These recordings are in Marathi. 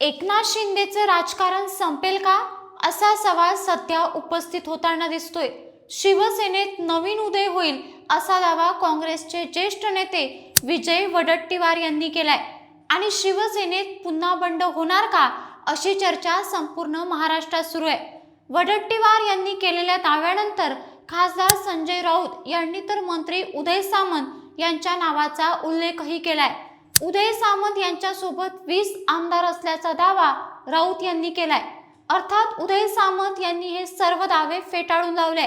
एकनाथ शिंदेचं राजकारण संपेल का? असा सवाल सध्या उपस्थित होताना दिसतोय. शिवसेनेत नवीन उदय होईल असा दावा काँग्रेसचे ज्येष्ठ नेते विजय वडट्टीवार यांनी केलाय. आणि शिवसेनेत पुन्हा बंड होणार का? अशी चर्चा संपूर्ण महाराष्ट्रात सुरू आहे. वडट्टीवार यांनी केलेल्या दाव्यानंतर खासदार संजय राऊत यांनी तर मंत्री उदय सामंत यांच्या नावाचा उल्लेखही केलाय. उदय सामंत यांच्यासोबत वीस आमदार असल्याचा दावा राऊत यांनी केलाय. अर्थात उदय सामंत यांनी हे सर्व दावे फेटाळून लावले.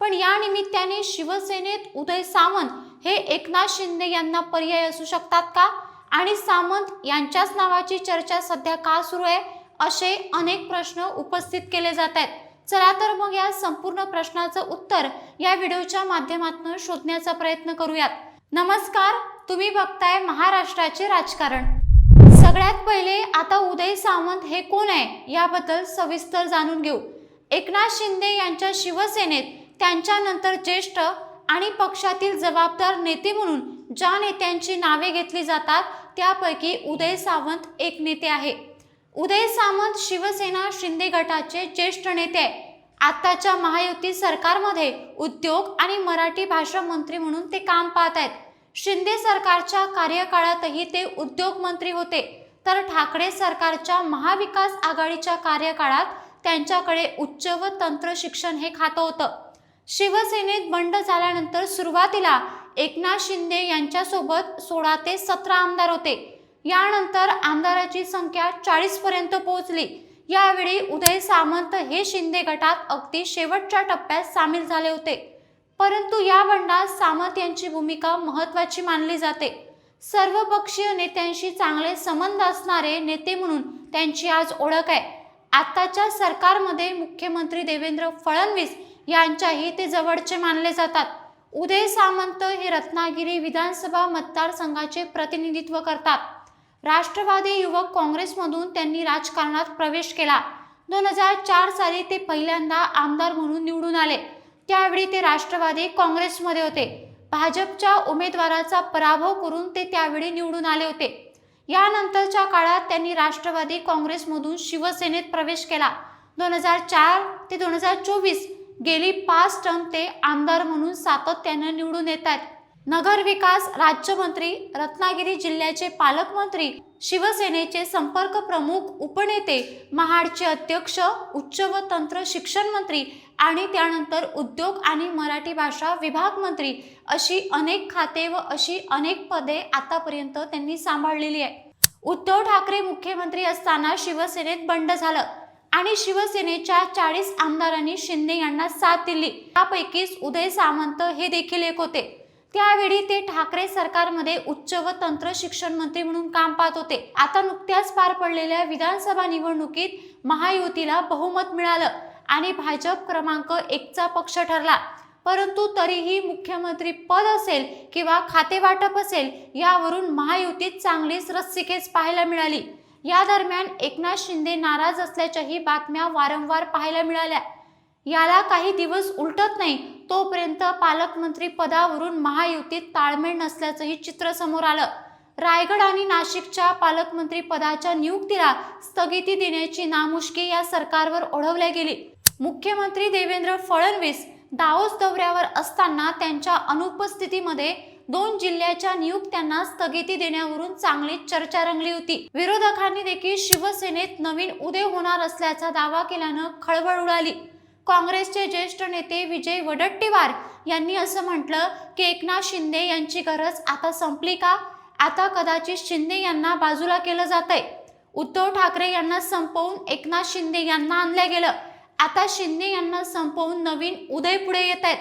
पण या निमित्ताने शिवसेनेत उदय सामंत हे एकनाथ शिंदे यांना पर्याय असू शकतात का? आणि सामंत यांच्याच नावाची चर्चा सध्या का सुरू आहे? असे अनेक प्रश्न उपस्थित केले जात आहेत. चला तर मग या संपूर्ण प्रश्नाचं उत्तर या व्हिडिओच्या माध्यमातून शोधण्याचा प्रयत्न करूयात. नमस्कार तुम्ही बघताय महाराष्ट्राचे राजकारण. सगळ्यात पहिले आता उदय सावंत हे कोण आहे याबद्दल सविस्तर जाणून घेऊ. एकनाथ शिंदे यांच्या शिवसेनेत त्यांच्यानंतर ज्येष्ठ आणि पक्षातील जबाबदार नेते म्हणून ज्या नेत्यांची नावे घेतली जातात त्यापैकी उदय सावंत एक नेते आहे. उदय सामंत शिवसेना शिंदे गटाचे ज्येष्ठ नेते आहे आताच्या महायुती सरकारमध्ये उद्योग आणि मराठी भाषा मंत्री म्हणून ते काम पाहत आहेत. शिंदे सरकारच्या कार्यकाळातही ते उद्योग मंत्री होते. तर ठाकरे सरकारच्या महाविकास आघाडीच्या कार्यकाळात त्यांच्याकडे उच्च व तंत्र शिक्षण हे खातं होतं. शिवसेनेत बंड झाल्यानंतर सुरुवातीला एकनाथ शिंदे यांच्यासोबत सोळा ते सतरा आमदार होते. यानंतर आमदाराची संख्या चाळीसपर्यंत पोहोचली. यावेळी उदय सामंत हे शिंदे गटात अगदी शेवटच्या टप्प्यात सामील झाले होते. परंतु या बंडात सामंत यांची भूमिका महत्वाची मानली जाते. सर्वपक्षीय नेत्यांशी चांगले संबंध असणारे नेते म्हणून त्यांची आज ओळख आहे. आताच्या सरकारमध्ये मुख्यमंत्री देवेंद्र फडणवीस यांच्याही ते जवळचे मानले जातात. उदय सामंत हे रत्नागिरी विधानसभा मतदारसंघाचे प्रतिनिधित्व करतात. राष्ट्रवादी युवक काँग्रेसमधून त्यांनी राजकारणात प्रवेश केला. दोन हजार चार साली ते पहिल्यांदा आमदार म्हणून निवडून आले. त्यावेळी ते राष्ट्रवादी काँग्रेसमध्ये होते. भाजपच्या उमेदवाराचा पराभव करून ते त्यावेळी निवडून आले होते. यानंतरच्या काळात त्यांनी राष्ट्रवादी काँग्रेसमधून शिवसेनेत प्रवेश केला. दोन हजार चार ते दोन हजार चोवीस गेली पाच टर्म ते आमदार म्हणून सातत्यानं निवडून येत आहेत. नगर विकास राज्यमंत्री रत्नागिरी जिल्ह्याचे पालकमंत्री शिवसेनेचे संपर्क प्रमुख उपनेते महाडचे अध्यक्ष उच्च व तंत्र शिक्षण मंत्री आणि त्यानंतर उद्योग आणि मराठी भाषा विभाग मंत्री अशी अनेक खाते व अशी अनेक पदे आतापर्यंत त्यांनी सांभाळलेली आहे उद्धव ठाकरे मुख्यमंत्री असताना शिवसेनेत बंड झालं आणि शिवसेनेच्या चाळीस आमदारांनी शिंदे यांना साथ दिली. त्यापैकीच उदय सामंत हे देखील एक होते. त्यावेळी ते ठाकरे सरकारमध्ये उच्च व तंत्र शिक्षण मंत्री म्हणून काम पाहत होते. आता नुकत्याच पार पडलेल्या विधानसभा निवडणुकीत महायुतीला बहुमत मिळालं आणि भाजप क्रमांक एकचा पक्ष ठरला. परंतु तरीही मुख्यमंत्री पद असेल किंवा खातेवाटप असेल यावरून महायुतीत चांगलीच रस्सीखेच पाहायला मिळाली. या दरम्यान एकनाथ शिंदे नाराज असल्याच्याही बातम्या वारंवार पाहायला मिळाल्या. याला काही दिवस उलटत नाही तोपर्यंत पालकमंत्री पदावरून महायुतीत ताळमेळ नसल्याचंही चित्र समोर आलं. रायगड आणि नाशिकच्या पालकमंत्री पदाच्या नियुक्तीला स्थगिती देण्याची नामुष्की या सरकारवर ओढवल्या गेली. मुख्यमंत्री देवेंद्र फडणवीस दाओस दौऱ्यावर असताना त्यांच्या अनुपस्थितीमध्ये दोन जिल्ह्याच्या नियुक्त्यांना स्थगिती देण्यावरून चांगली चर्चा रंगली होती. विरोधकांनी देखील शिवसेनेत नवीन उदय होणार असल्याचा दावा केल्यानं खळबळ उडाली. काँग्रेसचे ज्येष्ठ नेते विजय वडट्टीवार यांनी असं म्हटलं की एकनाथ शिंदे यांची गरज आता संपली का? आता कदाचित शिंदे यांना बाजूला केलं जात आहे उद्धव ठाकरे यांना संपवून एकनाथ शिंदे यांना आणलं गेलं. आता शिंदे यांना संपवून नवीन उदय पुढे येत आहेत.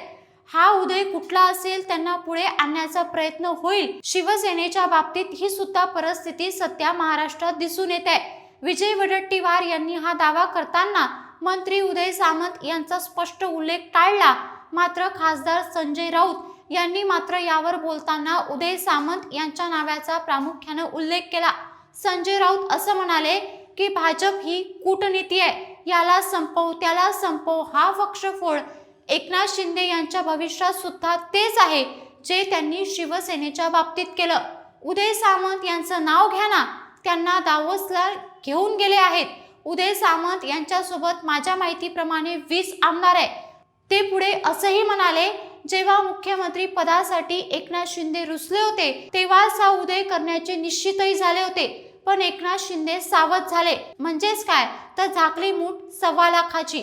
हा उदय कुठला असेल त्यांना पुढे आणण्याचा प्रयत्न होईल. शिवसेनेच्या बाबतीत ही सुद्धा परिस्थिती सध्या महाराष्ट्रात दिसून येत आहे. विजय वडट्टीवार यांनी हा दावा करताना मंत्री उदय सामंत यांचा स्पष्ट उल्लेख टाळला. मात्र खासदार संजय राऊत यांनी मात्र यावर बोलताना उदय सामंत यांच्या नावाचा प्रामुख्याने उल्लेख केला. संजय राऊत असं म्हणाले की भाजप ही कूटनीती आहे. याला संपव त्याला संपव हा पक्षफोड एकनाथ शिंदे यांच्या भविष्यात सुद्धा तेच आहे जे त्यांनी शिवसेनेच्या बाबतीत केलं. उदय सामंत यांचं नाव घ्या ना. त्यांना दावोसला घेऊन गेले आहेत. उदय सामंत यांच्यासोबत माझ्या माहितीप्रमाणे वीस आमदार आहे. ते पुढे असंही म्हणाले जेव्हा मुख्यमंत्री पदासाठी एकनाथ शिंदे रुसले होते तेव्हाच हा उदय करण्याचे निश्चितही झाले होते. पण एकनाथ शिंदे सावध झाले. म्हणजेच काय? तर झाकली मूठ सव्वा लाखाची.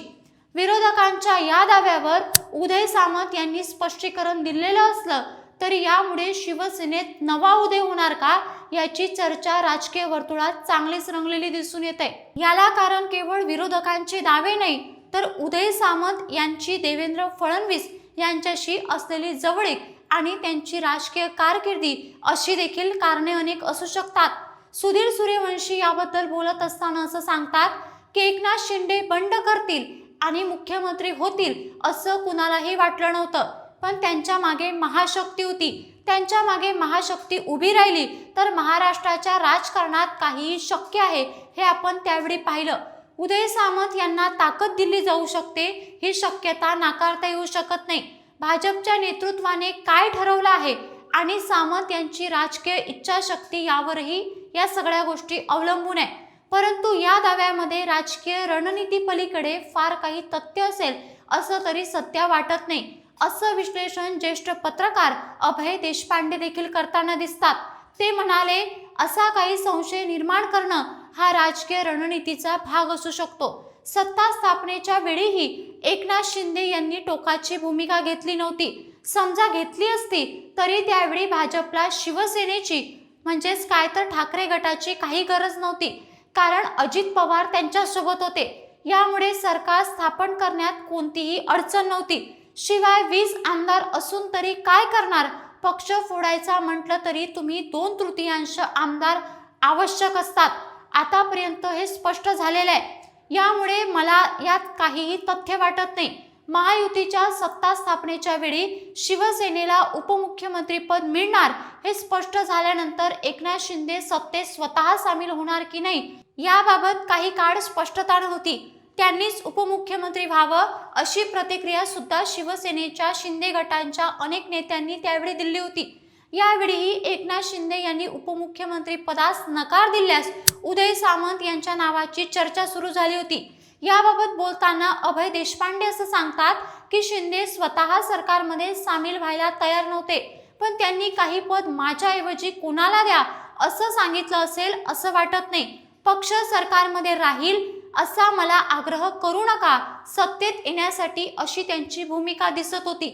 विरोधकांच्या या दाव्यावर उदय सामंत यांनी स्पष्टीकरण दिलेलं असलं तर यामुळे शिवसेनेत नवा उदय होणार का? याची चर्चा राजकीय वर्तुळात चांगलीच रंगलेली दिसून येते. याला कारण केवळ विरोधकांचे दावे नाही तर उदय सामंत यांची देवेंद्र फडणवीस यांच्याशी असलेली जवळीक आणि त्यांची राजकीय कारकिर्दी अशी देखील कारणे अनेक असू शकतात. सुधीर सूर्यवंशी याबद्दल बोलत असताना असं सांगतात की एकनाथ शिंदे बंड करतील आणि मुख्यमंत्री होतील असं कुणालाही वाटलं नव्हतं. पण त्यांच्या मागे महाशक्ती होती. त्यांच्या मागे महाशक्ती उभी राहिली तर महाराष्ट्राच्या राजकारणात काहीही शक्य आहे हे आपण त्यावेळी पाहिलं. उदय सामंत यांना ताकद दिली जाऊ शकते ही शक्यता नाकारता येऊ शकत नाही. भाजपच्या नेतृत्वाने काय ठरवलं आहे? आणि सामंत यांची राजकीय इच्छाशक्ती यावरही या सगळ्या गोष्टी अवलंबून आहे. परंतु या दाव्यामध्ये राजकीय रणनीती पलीकडे फार काही तथ्य असेल असं तरी सत्य वाटत नाही. असं विश्लेषण ज्येष्ठ पत्रकार अभय देशपांडे देखील करताना दिसतात. ते म्हणाले असा काही संशय निर्माण करणं हा राजकीय रणनीतीचा भाग असू शकतो. सत्ता स्थापनेच्या वेळीही एकनाथ शिंदे यांनी टोकाची भूमिका घेतली नव्हती. समजा घेतली असती तरी त्यावेळी भाजपला शिवसेनेची म्हणजेच काय तर ठाकरे गटाची काही गरज नव्हती. कारण अजित पवार त्यांच्यासोबत होते. यामुळे सरकार स्थापन करण्यात कोणतीही अडचण नव्हती. शिवाय वीस आमदार असून तरी काय करणार? पक्ष फोडायचा म्हटलं तरी तुम्ही दोन तृतीयांश आमदार आवश्यक असतात. आतापर्यंत हे स्पष्ट झालेलं आहे. यामुळे मला यात काहीही तथ्य वाटत नाही. महायुतीच्या सत्ता स्थापनेच्या वेळी शिवसेनेला उपमुख्यमंत्रीपद मिळणार हे स्पष्ट झाल्यानंतर एकनाथ शिंदे सत्तेत स्वतः सामील होणार की नाही? याबाबत काही काळ स्पष्टता नव्हती. त्यांनीच उपमुख्यमंत्री व्हावं अशी प्रतिक्रिया सुद्धा शिवसेनेच्या शिंदे गटांच्या अनेक नेत्यांनी त्यावेळी दिली होती. यावेळीही एकनाथ शिंदे यांनी उपमुख्यमंत्री पदास नकार दिल्यास उदय सामंत यांच्या नावाची चर्चा सुरू झाली होती. याबाबत बोलताना अभय देशपांडे असं सांगतात की शिंदे स्वतः सरकारमध्ये सामील व्हायला तयार नव्हते पण त्यांनी काही पद माझ्याऐवजी कोणाला द्या असं सांगितलं असेल असं वाटत नाही. पक्ष सरकारमध्ये राहील असा मला आग्रह करू नका. सत्तेत येण्यासाठी अशी त्यांची भूमिका दिसत होती.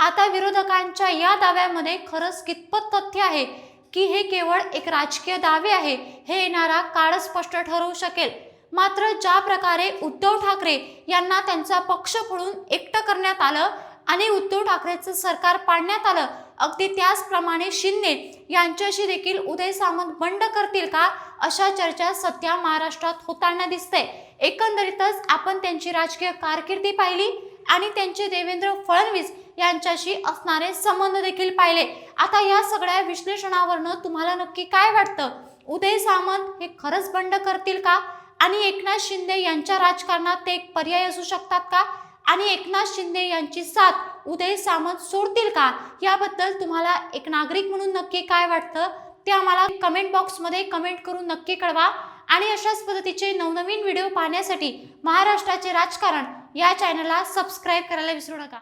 आता विरोधकांच्या या दाव्यामध्ये खरंच कितपत तथ्य आहे की हे केवळ एक राजकीय दावे आहे हे येणारा काळ स्पष्ट ठरवू शकेल. मात्र ज्या प्रकारे उद्धव ठाकरे यांना त्यांचा पक्ष पळून एकटं करण्यात आलं आणि उद्धव ठाकरेचं सरकार पाडण्यात आलं अगदी त्याचप्रमाणे शिंदे यांच्याशी देखील उदय सामंत बंड करतील का अशा चर्चा सध्या महाराष्ट्रात होताना दिसते. एकंदरीतच आपण त्यांची राजकीय कारकिर्दी पाहिली आणि त्यांचे देवेंद्र फडणवीस यांच्याशी असणारे संबंध देखील पाहिले. आता या सगळ्या विश्लेषणावरनं तुम्हाला नक्की काय वाटतं? उदय सामंत हे खरंच बंड करतील का? आणि एकनाथ शिंदे यांच्या राजकारणात ते एक पर्याय असू शकतात का? आणि एकनाथ शिंदे यांची साथ उदय सामंत सोडतील का? याबद्दल तुम्हाला एक नागरिक म्हणून नक्की काय वाटतं? ते आम्हाला कमेंट बॉक्समध्ये कमेंट करून नक्की कळवा. आणि अशाच पद्धतीचे नवनवीन व्हिडिओ पाहण्यासाठी महाराष्ट्राचे राजकारण या चॅनलला सबस्क्राईब करायला विसरू नका.